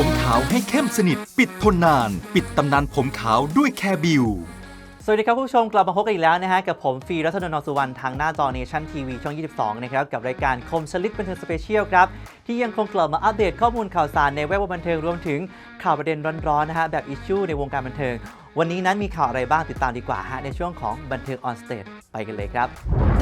ผมขาวให้เข้มสนิท ปิดทนนาน ปิดตำนานผมขาวด้วยแคร์บิวสวัสดีครับผู้ชมกลับมาพบกันอีกแล้วนะฮะ กับผมฟรีรัตนนท์สุวรรณทางหน้าจอเนชั่นทีวีช่อง 22 นะครับ กับรายการคมสลิดบันเทอร์สเปเชียลครับ ที่ยังคงกลับมาอัปเดตข้อมูลข่าวสารในแวดวงบันเทิงรวมถึงข่าวประเด็นร้อนๆนะฮะแบบอิชชูในวงการบันเทิง วันนี้นั้นมีข่าวอะไรบ้างติดตามดีกว่าฮะในช่วงของบันเทิงออนสเตจไปกันเลยครับ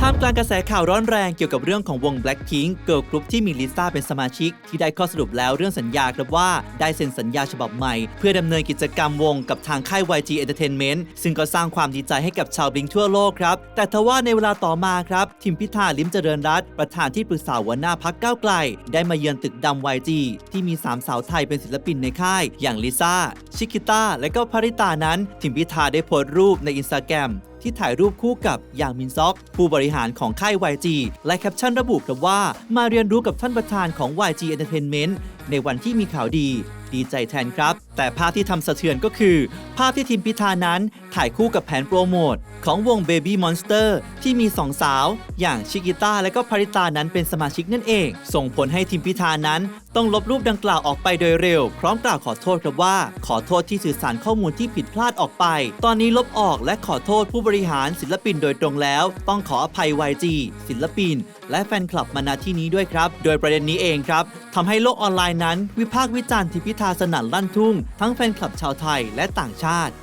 ท่ามกลางกระแสข่าวร้อนแรงเกี่ยวกับเรื่องของวง Blackpink เกิร์ลกรุ๊ปที่มีลิซ่าเป็นสมาชิก ที่ได้ข้อสรุปแล้วเรื่องสัญญาครับว่าได้เซ็นสัญญาฉบับใหม่ เพื่อดำเนินกิจกรรมวงกับทางค่าย YG Entertainment ซึ่งก็สร้างความดีใจให้กับชาวบิงทั่วโลกครับ แต่ทว่าในเวลาต่อมาครับ ทิมพิธาลิมเจริญรัตประธานที่ปรึกษาหัวหน้าพักก้าวไกล ได้มาาเยือนตึกดำ YG ที่มีสามสาวไทยเป็นศิลปินในค่าย อย่างลิซ่า ชิคิต้า และก็พาริตานั้น ทิมพิธาได้โพสต์รูปในอินสตาแกรมที่ถ่ายรูปคู่กับยางมินซอก ผู้บริหารของค่าย YG และแคปชั่นระบุกับว่า มาเรียนรู้กับท่านประธานของ YG Entertainment ในวันที่มีข่าวดี ดีใจแทนครับ แต่ภาพที่ทำสะเทือนก็คือ ภาพที่ทีมพิธานั้นถ่ายคู่กับแผนโปรโมท ของวง Baby Monster ที่มีสองสาว อย่างชิกิต้าและก็ภริตานั้นเป็นสมาชิกนั่นเอง ส่งผลให้ทีมพิธานั้น ต้องลบรูปดังกล่าวออกไปโดยเร็ว พร้อมกล่าวขอโทษครับว่า ขอโทษที่สื่อสารข้อมูลที่ผิดพลาดออกไป ตอนนี้ลบออกและขอโทษผู้บริหารศิลปินโดยตรงแล้ว ต้องขออภัย YG ศิลปิน และแฟนคลับมาณที่นี้ด้วยครับ โดยประเด็นนี้เองครับทำให้โลกออนไลน์นั้น วิพากษ์วิจารณ์ทิมพิธาสนั่นลั่นทุ่ง ทั้งแฟนคลับชาวไทยและต่างชาติ